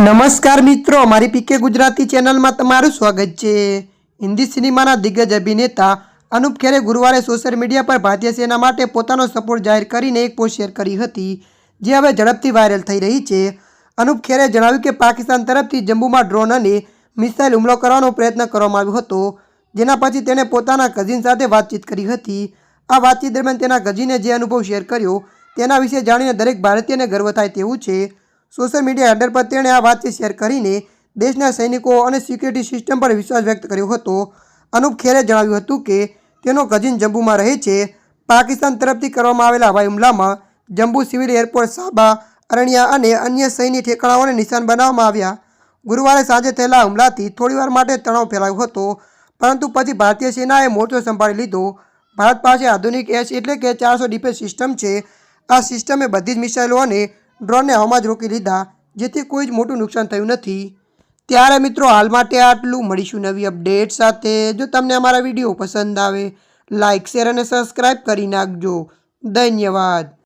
નમસ્કાર મિત્રો મારી પીકે ગુજરાતી ચેનલમાં તમારું સ્વાગત છે. હિન્દી સિનેમાના દિગ્ગજ અભિનેતા અનુપ ખેરે ગુરુવારે સોશિયલ મીડિયા પર ભારતીય સેના માટે પોતાનો સપોર્ટ જાહેર કરીને એક પોસ્ટ શેર કરી હતી, જે હવે ઝડપથી વાયરલ થઈ રહી છે. અનુપ ખેરે જણાવ્યું કે પાકિસ્તાન તરફથી જમ્મુમાં ડ્રોન અને મિસાઇલ હુમલો કરવાનો પ્રયત્ન કરવામાં આવ્યો હતો, જેના પછી તેણે પોતાના કઝિન સાથે વાતચીત કરી હતી. આ વાતચીત દરમિયાન તેના કઝિને જે અનુભવ શેર કર્યો, તેના વિશે જાણીને દરેક ભારતીયને ગર્વ થાય તેવું છે. સોશિયલ મીડિયા હેન્ડલ પર તેણે આ વાતચીત શેર કરીને દેશના સૈનિકો અને સિક્યુરિટી સિસ્ટમ પર વિશ્વાસ વ્યક્ત કર્યો હતો. અનુપ ખેરે જણાવ્યું હતું કે તેનો કઝિન જમ્બુમાં રહે છે. પાકિસ્તાન તરફથી કરવામાં આવેલા હવાઈ હુમલામાં જમ્બુ સિવિલ એરપોર્ટ સાબા, અરણ્યા અને અન્ય સૈન્ય ઠેકાણાઓને નિશાન બનાવવામાં આવ્યા. ગુરુવારે સાંજે થયેલા હુમલાથી થોડીવાર માટે તણાવ ફેલાયો હતો, પરંતુ પછી ભારતીય સેનાએ મોરચો સંભાળી લીધો. ભારત પાસે આધુનિક એસ એટલે કે ચારસો ડિફેન્સ સિસ્ટમ છે. આ સિસ્ટમે બધી જ મિસાઇલો અને ડ્રોનને હવામાં જ રોકી લીધા, જેથી કોઈ જ મોટું નુકસાન થયું નથી. ત્યારે મિત્રો, હાલ માટે આટલું. મળીશું નવી અપડેટ સાથે. જો તમને અમારા વીડિયો પસંદ આવે લાઇક શેર અને સબસ્ક્રાઈબ કરી નાખજો. ધન્યવાદ.